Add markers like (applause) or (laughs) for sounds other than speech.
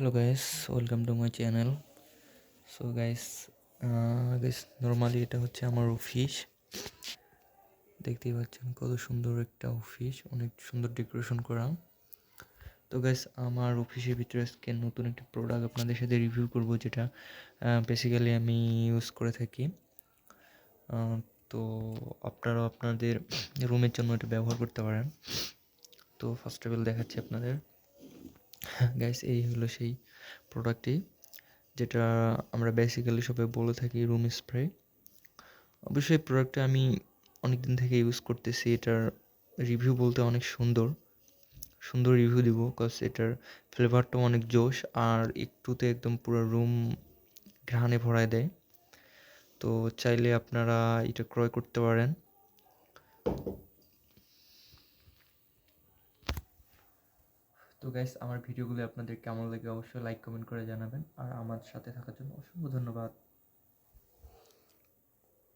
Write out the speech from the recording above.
hello guys. Welcome to my channel. So guys uh, guys normally এটা হচ্ছে আমার office দেখতেই পাচ্ছেন কত সুন্দর একটা অফিস অনেক সুন্দর ডেকোরেশন করা। তো গাইস আমার অফিসের ভিতরে আজকে নতুন একটা প্রোডাক্ট আপনাদের সাথে রিভিউ করব যেটা বেসিক্যালি আমি ইউজ করে থাকি। তো আপনারাও আপনাদের রুমের জন্য এটা ব্যবহার করতে পারেন। তো ফার্স্ট অফ অল দেখাচ্ছি আপনাদের। (laughs) গাইস এই হলো সেই প্রোডাক্টটি যেটা আমরা বেসিক্যালি সবাই বলে থাকি রুম স্প্রে অবশ্যই এই প্রোডাক্টটা আমি অনেক দিন থেকে ইউজ করতেছি, এটার রিভিউ বলতে অনেক সুন্দর। সুন্দর রিভিউ দিব কজ এটার ফ্লেভারটাও অনেক জোশ আর একটুতে একদম পুরো রুম ঘ্রাণে ভরায় দেয়। তো চাইলে আপনারা এটা ক্রয় করতে পারেন। তো গাইস আমার ভিডিওগুলো আপনাদের কেমন লাগে অবশ্যই লাইক কমেন্ট করে জানাবেন। আর আমার সাথে থাকার জন্য অসংখ্য ধন্যবাদ।